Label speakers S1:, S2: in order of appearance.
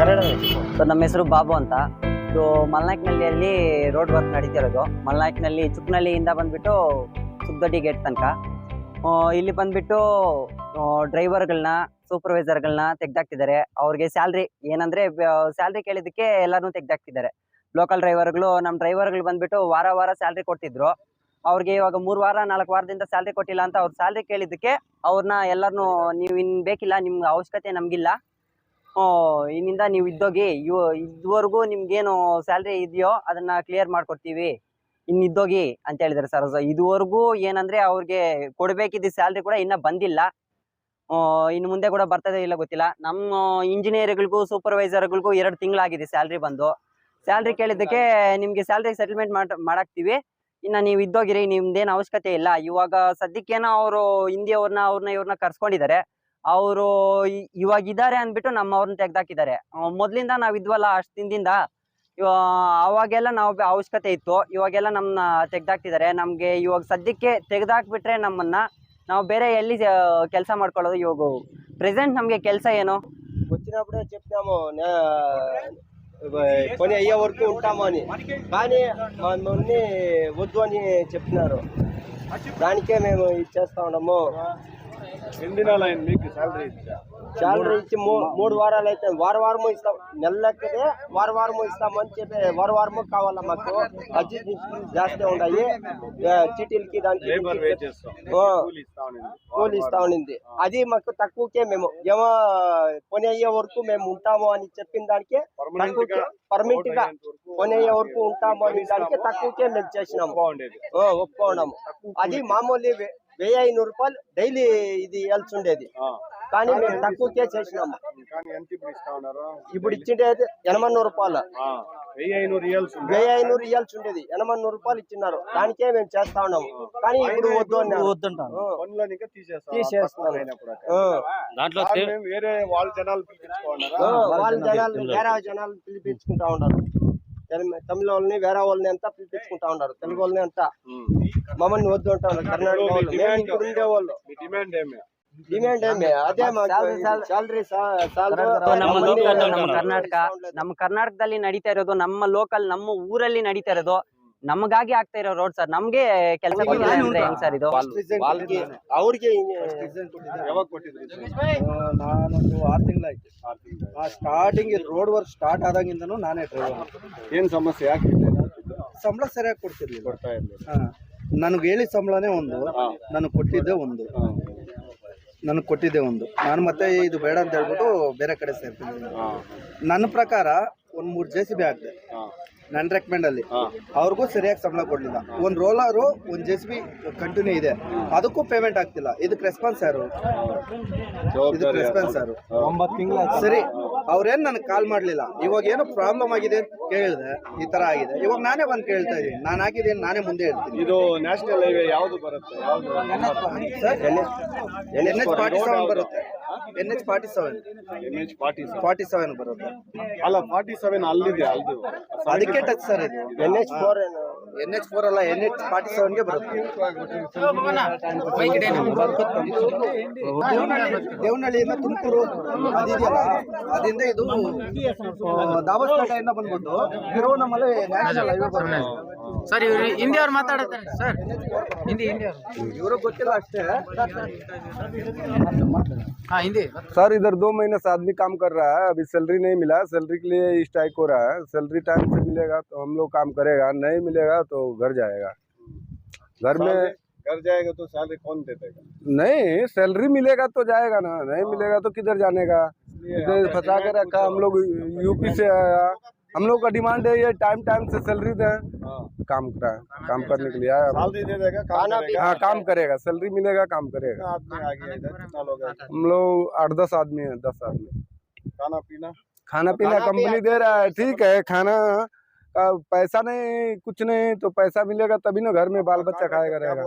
S1: So ನಮ್ಮ ಹೆಸರು ಬಾಬು ಅಂತ. ಇದು ಮಲ್ನಾಯ್ಕನಹಳ್ಳಿಯಲ್ಲಿ ರೋಡ್ ವರ್ಕ್ ನಡೀತಿರೋದು. ಮಲ್ನಾಯ್ಕನಲ್ಲಿ ಚುಕ್ನಹಳ್ಳಿಯಿಂದ ಬಂದ್ಬಿಟ್ಟು ಸುಗ್ದೊಡ್ಡಿ ಗೇಟ್ ತನಕ. ಇಲ್ಲಿ ಬಂದ್ಬಿಟ್ಟು ಡ್ರೈವರ್ಗಳನ್ನ ಸೂಪರ್ವೈಸರ್ಗಳನ್ನ ತೆಗ್ದಾಕ್ತಿದ್ದಾರೆ. ಅವ್ರಿಗೆ ಸ್ಯಾಲ್ರಿ ಏನಂದ್ರೆ ಸ್ಯಾಲ್ರಿ ಕೇಳಿದ್ದಕ್ಕೆ ಎಲ್ಲಾನು ತೆಗ್ದಾಕ್ತಿದ್ದಾರೆ. ಲೋಕಲ್ ಡ್ರೈವರ್ಗಳು ನಮ್ಮ ಡ್ರೈವರ್ಗಳು ಬಂದ್ಬಿಟ್ಟು ವಾರ ವಾರ ಸ್ಯಾಲ್ರಿ ಕೊಡ್ತಿದ್ರು. ಅವ್ರಿಗೆ ಇವಾಗ ಮೂರು ವಾರ ನಾಲ್ಕು ವಾರದಿಂದ ಸ್ಯಾಲ್ರಿ ಕೊಟ್ಟಿಲ್ಲ ಅಂತ ಅವ್ರು ಸ್ಯಾಲ್ರಿ ಕೇಳಿದ್ದಕ್ಕೆ ಅವ್ರನ್ನ ಎಲ್ಲರನ್ನೂ ನೀವು ಇನ್ನು ಬೇಕಿಲ್ಲ ನಿಮ್ಗೆ ಅವಶ್ಯಕತೆ ನಮಗಿಲ್ಲ. ಇನ್ನಿಂದ ನೀವು ಇದ್ದೋಗಿ, ಇವ, ಇದುವರೆಗೂ ನಿಮ್ಗೇನು ಸ್ಯಾಲ್ರಿ ಇದೆಯೋ ಅದನ್ನ ಕ್ಲಿಯರ್ ಮಾಡ್ಕೊಡ್ತೀವಿ. ಇನ್ನು ಇದ್ದೋಗಿ ಅಂತ ಹೇಳಿದಾರೆ ಸರ್ ಇದುವರೆಗೂ ಏನಂದ್ರೆ ಅವ್ರಿಗೆ ಕೊಡಬೇಕಿದ್ದ ಸ್ಯಾಲ್ರಿ ಕೂಡ ಇನ್ನ ಬಂದಿಲ್ಲ. ಇನ್ನು ಮುಂದೆ ಕೂಡ ಬರ್ತದೆ ಇಲ್ಲ ಗೊತ್ತಿಲ್ಲ. ನಮ್ಮ ಇಂಜಿನಿಯರ್ಗಳಿಗೂ ಸೂಪರ್ವೈಸರ್ಗಳಿಗೂ ಎರಡು ತಿಂಗಳಾಗಿದೆ ಸ್ಯಾಲ್ರಿ ಬಂದು. ಸ್ಯಾಲ್ರಿ ಕೇಳಿದ್ದಕ್ಕೆ ನಿಮ್ಗೆ ಸ್ಯಾಲ್ರಿ ಸೆಟಲ್ಮೆಂಟ್ ಮಾಡ್, ಮಾಡಾಕ್ತಿವಿ. ಇನ್ನ ನೀವು ಇದ್ದೋಗಿರಿ, ನಿಮ್ದೇನು ಅವಶ್ಯಕತೆ ಇಲ್ಲ. ಇವಾಗ ಸದ್ಯಕ್ಕೇನೋ ಅವರು ಹಿಂದಿಯವ್ರನ್ನ, ಅವ್ರನ್ನ ಇವ್ರನ್ನ ಕರ್ಸ್ಕೊಂಡಿದ್ದಾರೆ ಅವರು ಇವಾಗ ಇದ್ದಾರೆ ಅಂದ್ಬಿಟ್ಟು ನಮ್ಮವ್ರನ್ನ ತೆಗ್ದಾಕಿದ್ದಾರೆ. ಮೊದ್ಲಿಂದ ನಾವಿದ್ವಲ್ಲ ಅಷ್ಟು ದಿನದಿಂದ ಅವಾಗೆಲ್ಲ ನಾವು ಅವಶ್ಯಕತೆ ಇತ್ತು. ಇವಾಗೆಲ್ಲ ನಮ್ಮನ್ನ ತೆಗ್ದಾಕ್ತಿದ್ದಾರೆ. ನಮಗೆ ಇವಾಗ ಸದ್ಯಕ್ಕೆ ತೆಗ್ದಾಕ್ಬಿಟ್ರೆ ನಮ್ಮನ್ನ ನಾವು ಬೇರೆ ಎಲ್ಲಿ ಕೆಲಸ ಮಾಡ್ಕೊಳ್ಳೋದು ಇವಾಗ ಪ್ರೆಸೆಂಟ್ ನಮಗೆ ಕೆಲಸ ಏನು?
S2: వచ్చినప్పుడే చెప్తాము పని అయ్యే వరకు ఉంటాము అని కానీ వద్దు అని
S3: ఎన్ని దినాలు అయింది మీకు శాలరీ ఇచ్చా?
S2: శాలరీ ఇచ్చి మూడు వారాలు అయితే వార వారము ఇస్తాం. నెల లెక్కదే వార వారము ఇస్తామని చెప్పి వార వారము కావాలా మాకు? అర్జీ జాస్తి ఉన్నాయి. చీటీలకి దానికి.
S3: కూలి ఇస్తా
S2: ఉండింది. అది మాకు తక్కువకే మేము. ఏమో పని అయ్యే వరకు మేము ఉంటాము అని చెప్పిన దానికి
S3: పర్మనెంట్గా
S2: పని అయ్యే వరకు ఉంటాము అని దానికి తక్కువకే మేము చేసినాము. ఒప్పుకోవడము అది మామూలు వెయ్యి ఐనూరు రూపాయలు డైలీ ఇది
S3: వెళ్తుండేది.
S2: కానీ మేము తక్కువకే చేసినాము
S3: ఇప్పుడు
S2: ఇచ్చిండేది ఎనమన్నూరు రూపాయలు.
S3: వెయ్యి ఐనూరు
S2: ఇయ్యాల్సి ఉండేది. ఎనమన్నూరు రూపాయలు ఇచ్చినారు. దానికే మేము చేస్తా ఉన్నాము. కానీ ఇప్పుడు వద్దు వద్దంటాను
S4: దాంట్లో
S3: వేరే వాళ్ళ జనాలు
S2: వాళ్ళ జనాలు వేరే జనాలు పిలిపించుకుంటా ఉన్నారు. తమిళ వాళ్ళని వేరే వాళ్ళని అంతా పిలిపించుకుంటా ఉన్నారు తెలుగు వాళ్ళని అంతా మమ్మల్ని వద్దు అంటా ఉన్నారు కర్ణాటక వాళ్ళు మేము ఇక్కడ ఉండే వాళ్ళు
S3: మీ డిమాండ్ ఏమి
S2: డిమాండ్ ఏమి అదే మాకు
S1: Salary, salary.
S2: శాలరీ
S1: So, ನಮ್ಮ ಲೋಕಲ್ ನಮ್ಮ ಕರ್ನಾಟಕ ನಮ್ಮ ಕರ್ನಾಟಕದಲ್ಲಿ ನಡೀತಾ ಇರೋದು ನಮ್ಮ ಲೋಕಲ್ ನಮ್ಮ ಊರಲ್ಲಿ ನಡೀತಾ ಇರೋದು ನಮಗಾಗಿ ಆಗ್ತಾ ಇರೋ ರೋಡ್ ಸರ್ ನಮ್ಗೆ ಕೆಲಸ ಕೊಟ್ಟಿಲ್ಲ ಸರ್ ಇದು?
S2: ಅವ್ರಿಗೆ
S5: ನಾನೊಂದು ಆರು ತಿಂಗಳಾಯ್ತು. ಆ ಸ್ಟಾರ್ಟಿಂಗ್ ರೋಡ್ ವರ್ಕ್ ಸ್ಟಾರ್ಟ್ ಆದಾಗಿಂದ ನಾನೇ ಡ್ರೈವರ್
S3: ಏನು ಸಮಸ್ಯೆ? ಯಾಕೆ
S5: ಸಂಬಳ ಸರಿಯಾಗಿ ಕೊಡ್ತಿರ್ಲಿಲ್ಲ.
S3: ಕೊಡ್ತಾ
S5: ಹಾಂ. ನನಗೆ ಹೇಳಿ ಸಂಬಳನೇ ಒಂದು ನನಗೆ ಕೊಟ್ಟಿದ್ದೆ ಒಂದು. ನನಗೆ ಕೊಟ್ಟಿದ್ದೆ ಒಂದು. ನಾನು ಮತ್ತೆ ಇದು ಬೇಡ ಅಂತ ಹೇಳ್ಬಿಟ್ಟು ಬೇರೆ ಕಡೆ ಸೇರ್ತೀನಿ ನನ್ನ ಪ್ರಕಾರ ಒಂದು ಮೂರು ಜೆ ಸಿ ಬಿ
S3: ಆಗ್ತದೆ
S5: ನನ್ನ ರೆಕಮೆಂಡ್ ಅಲ್ಲಿ.
S3: ಹಾ.
S5: ಅವ್ರಿಗೂ ಸರಿಯಾಗಿ ಸಂಬಳ ಕೊಡಲಿಲ್ಲ. ಒಂದು ರೋಲಾರು ಒಂದು ಜೆ ಸಿ ಬಿ ಕಂಟಿನ್ಯೂ ಇದೆ. ಅದಕ್ಕೂ ಪೇಮೆಂಟ್ ಆಗ್ತಿಲ್ಲ. ಇದಕ್ಕೆ ರೆಸ್ಪಾನ್ಸ್ ಯಾರು? ಇದಕ್ಕೆ
S3: ಜವಾಬ್ದಾರಿ
S5: ರೆಸ್ಪಾನ್ಸ್ ಯಾರು? ಸರಿ. ಅವ್ರೇನು ನನಗೆ ಕಾಲ್ ಮಾಡಲಿಲ್ಲ. ಇವಾಗ ಏನೋ ಪ್ರಾಬ್ಲಮ್ ಆಗಿದೆ ಅಂತ ಕೇಳಿದೆ. ಈ ತರ ಆಗಿದೆ. ಇವಾಗ ನಾನೇ ಬಂದು ಕೇಳ್ತಾ ಇದೀನಿ. ನಾನು ಹಾಕಿದ್ದೀನಿ ನಾನೇ ಮುಂದೆ ಹೇಳ್ತೀನಿ.
S3: ಇದು ನ್ಯಾಷನಲ್ ಹೈವೇ ಯಾವುದು ಬರುತ್ತೆ? ಯಾವ್ದು?
S5: Sir N H forty seven ಬರುತ್ತೆ. N H forty seven
S3: N H forty
S5: forty seven ಬರುತ್ತೆ
S3: ಅಲ್ಲ ಫಾರ್ಟಿ ಸೆವೆನ್ ಅಲ್ಲಿದೆ ಅಲ್ದು
S5: ಅದಕ್ಕೆ ಟಚ್ ಸರ್ ಇದು.
S2: N H four
S5: N H four ಅಲ್ಲ ಎನ್ ಎಚ್ ಫಾರ್ಟಿ ಸೆವೆನ್ಗೆ ಬರುತ್ತೆ ದೇವನಹಳ್ಳಿಯಿಂದ ತುಮಕೂರು ಅದಿದೆಯಲ್ಲ ಅದರಿಂದ ಇದು ದಾಬಸ್ಪೇಟೆಯಿಂದ ಬಂದ್ಬಿಟ್ಟು ತಿರುವನಮಲೆ ನ್ಯಾಷನಲ್ ಹೈವೇ ಬರುತ್ತೆ
S4: ಸರ್ ಇವ್ರು ಹಿಂದಿ ಅವ್ರು ಮಾತಾಡುತ್ತಾರೆ ಸರ್ ಹಿಂದಿ ಹಿಂದಿ ಅವ್ರು
S5: ಇವ್ರಿಗೆ ಗೊತ್ತಿಲ್ಲ ಅಷ್ಟೇ
S4: ಹಾ ಹಿಂದಿ
S6: सर इधर दो महीने से आदमी काम कर रहा है अभी सैलरी नहीं मिला सैलरी के लिए स्ट्राइक हो रहा है सैलरी टाइम से मिलेगा तो हम लोग काम करेगा नहीं मिलेगा तो घर जाएगा। घर में
S3: घर जाएगा तो सैलरी कौन दे देगा?
S6: नहीं सैलरी मिलेगा तो जाएगा ना नहीं मिलेगा तो किधर जाने का फंसा के रखा हम लोग यूपी से आया। हम लोग का डिमांड है ये टाइम टाइम से सैलरी दें। काम करा काम करने के लिए आया हाँ काम करेगा सैलरी मिलेगा काम करेगा।
S3: कितना आदमी आ गया इधर? कितना लोग हैं
S6: हम लोग आठ दस आदमी है दस आदमी।
S3: खाना पीना?
S6: खाना पीना कंपनी दे रहा है ठीक है खाना पैसा नहीं कुछ नहीं तो पैसा मिलेगा तभी ना घर में बाल बच्चा खाएगा रहेगा